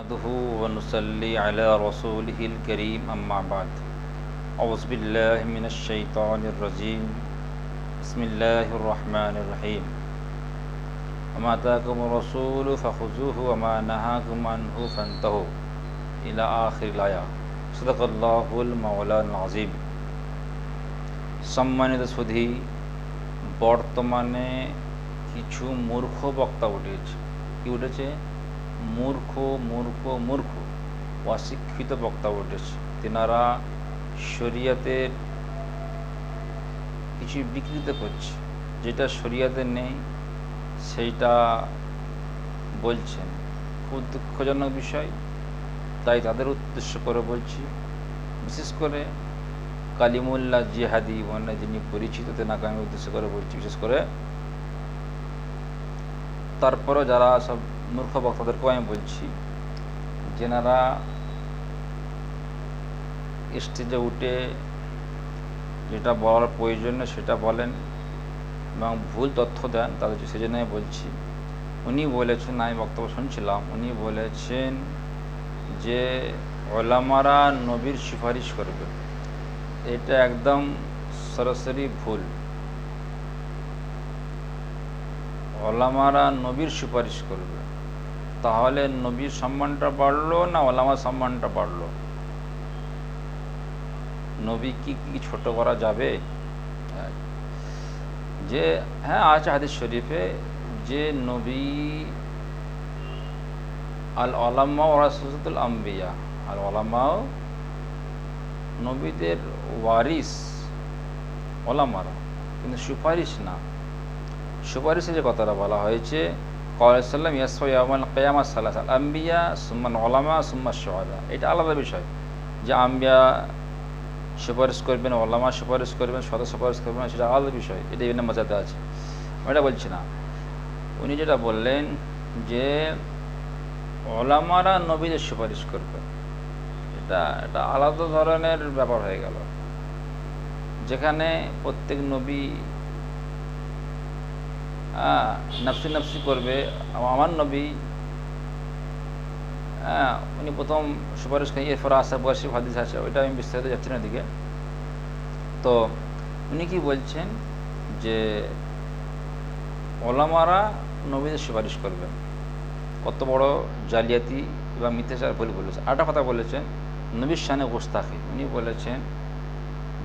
نحمده ونصلي على رسوله الكريم أما بعد أعوذ بالله من الشيطان الرجيم بسم الله الرحمن الرحيم وما آتاكم الرسول فخذوه وما نهاكم عنه فانتهوا إلى آخر الآية صدق الله المولان العظيم সম্মানিত সুধী বর্তমানে কিছু মূর্খ বক্তা উঠেছে কি উঠেছে মূর্খ মূর্খ মূর্খ। অশিক্ষিত বক্তা উঠেছে তেনারা শরিয়াতের কিছু বিকৃত করছে। যেটা শরিয়াতে নেই, সেইটা বলছেন। খুব দুঃখজনক বিষয়। তাই তাদের উদ্দেশ্য করে বলছি, বিশেষ করে কালিমুল্লাহ জিহাদি মানে যিনি পরিচিত, তেনাকে আমি উদ্দেশ্য করে বলছি, বিশেষ করে। তারপরেও যারা সব মূর্খ বক্তাদেরকেও আমি বলছি যেনারা স্টেজে উঠে যেটা বলার প্রয়োজন সেটা বলেন। এবং ভুল তথ্য দেন, তাদের সেজন্য বলছি। উনি বলেছেন, আমি বক্তব্য শুনছিলাম, উনি বলেছেন যে ওলামারা নবীর সুপারিশ করবে। এটা একদম সরাসরি ভুল। ওলামারা নবীর সুপারিশ করবে। তাহলে নবীর সম্মানটা বাড়লো না ওলামার সম্মানটা বাড়লো? নবী কি কি ছোট করা যাবে? যে হ্যাঁ আছে হাদিস শরীফে যে নবী আল আলাম্মা ওরাসুল আম্বিয়া। আল আলাম্মাও নবীদের ওয়ারিস, ওলামারা। কিন্তু সুপারিশ না। সুপারিশে যে কথাটা বলা হয়েছে কলাম ইয়াসমান কেয়ামা সাল্লাহ আম্বিয়া সুম্মান ওলামা সুম্মা সোহাদা এটা আলাদা বিষয় যে আম্বিয়া সুপারিশ করবেন, ওলামা সুপারিশ করবেন সদা সুপারিশ করবেন সেটা আলাদা বিষয়। এটা বিভিন্ন মজাতে আছে। আমি এটা বলছি না। উনি যেটা বললেন যে ওলামারা নবীদের সুপারিশ করবেন এটা এটা আলাদা ধরনের ব্যাপার হয়ে গেল। যেখানে প্রত্যেক নবী নাফসি নাফসি করবে। আমার নবী হ্যাঁ উনি প্রথম সুপারিশ করেন এরপর আসার বয়সী হাদিস আছে, ওইটা আমি বিস্তারিত যাচ্ছি না দিকে তো উনি কি বলছেন যে, ওলামারা নবীদের সুপারিশ করবেন কত বড় জালিয়াতি এবং মিথ্যাচার বলে বলেছে আরেকটা কথা বলেছেন, নবীর শানে গোস্তাকি উনি বলেছেন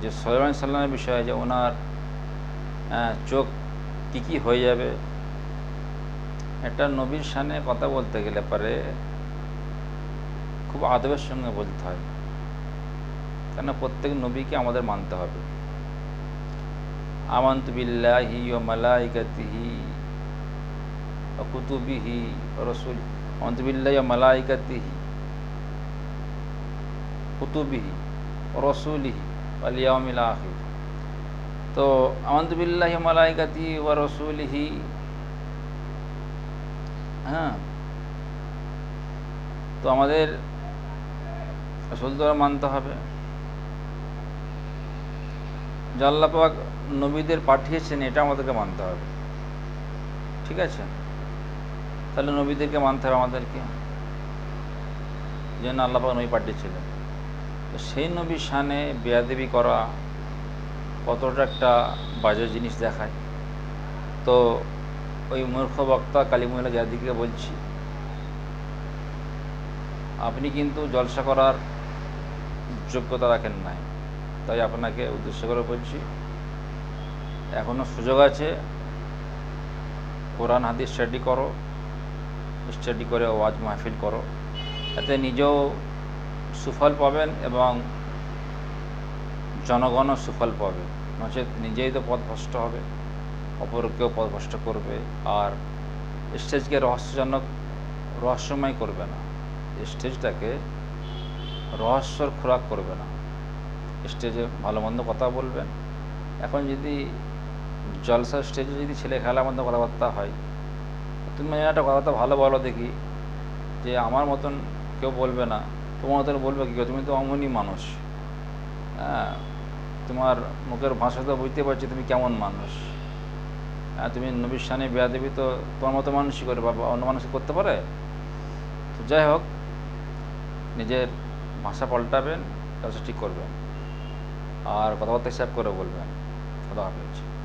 যে সৈরান সাল্লামের বিষয়ে যে ওনার চোখ কী কী হয়ে যাবে। একটা নবীর সানে কথা বলতে গেলে পরে খুব আদবের সঙ্গে বলতে হয়। কেন প্রত্যেক নবীকে আমাদের মানতে হবে। আমন্ত বিল্লাহি ও মালাইকাতিহি ও কুতুবিহি ও রসুল, আমন্ত বিল্লাহি ও মালাইকাতিহি, কুতুবিহি ও রসুলিহি আলিয়ামিল আখির। তো আমদুবিল্লাহ মালাইকাতি ওয়া রসুলিহি। হ্যাঁ। তো আমাদের রসুল দ্বারা মানতে হবে। জাল্লাপাক নবীদের পাঠিয়েছেন, এটা আমাদেরকে মানতে হবে। ঠিক আছে? তাহলে নবীদেরকে মানতে হবে আমাদেরকে। যেন আল্লাপাক নবী পাঠিয়েছিলেন। তো সেই নবীর সানে বেয়াদেবি করা কতটা একটা বাজে জিনিস দেখায়। তো ওই মূর্খ বক্তা কালীমহিলা জাদিকে বলছি, আপনি কিন্তু জলসা করার যোগ্যতা রাখেন নাই। তাই আপনাকে উদ্দেশ্য করে বলছি এখনও সুযোগ আছে, কোরআন, হাদিস স্টাডি করো, স্টাডি করে ওয়াজ মাহফিল করো। এতে নিজেও সুফল পাবেন এবং জনগণও সুফল পাবে। নচেত নিজেই তো পথভ্রষ্ট হবে, অপরকেও পথভ্রষ্ট করবে। আর স্টেজকে রহস্যজনক, রহস্যময় করবে না। স্টেজটাকে রহস্যর খোরাক করবে না। স্টেজে ভালো মন্দ কথা বলবেন। এখন যদি জলসা স্টেজে যদি ছেলে খেলার মধ্যে কথাবার্তা হয় তুমি একটা কথাবার্তা ভালো বলো দেখি, যে আমার মতন কেউ বলবে না। তোমার মতন বলবে কি? তুমি তো অমনই মানুষ। হ্যাঁ? তোমার মুখের ভাষা তো বুঝতে পারছি তুমি কেমন মানুষ। হ্যাঁ তুমি নবীর সানে বেয়া দেবী তো তোমার মতো মানুষই করে, বা অন্য মানুষ করতে পারে? তো যাই হোক, নিজের ভাষা পাল্টাবেন কাজটা ঠিক করবেন। আর কথাবার্তা হিসাব করে বলবেন। কথা হাফেজ।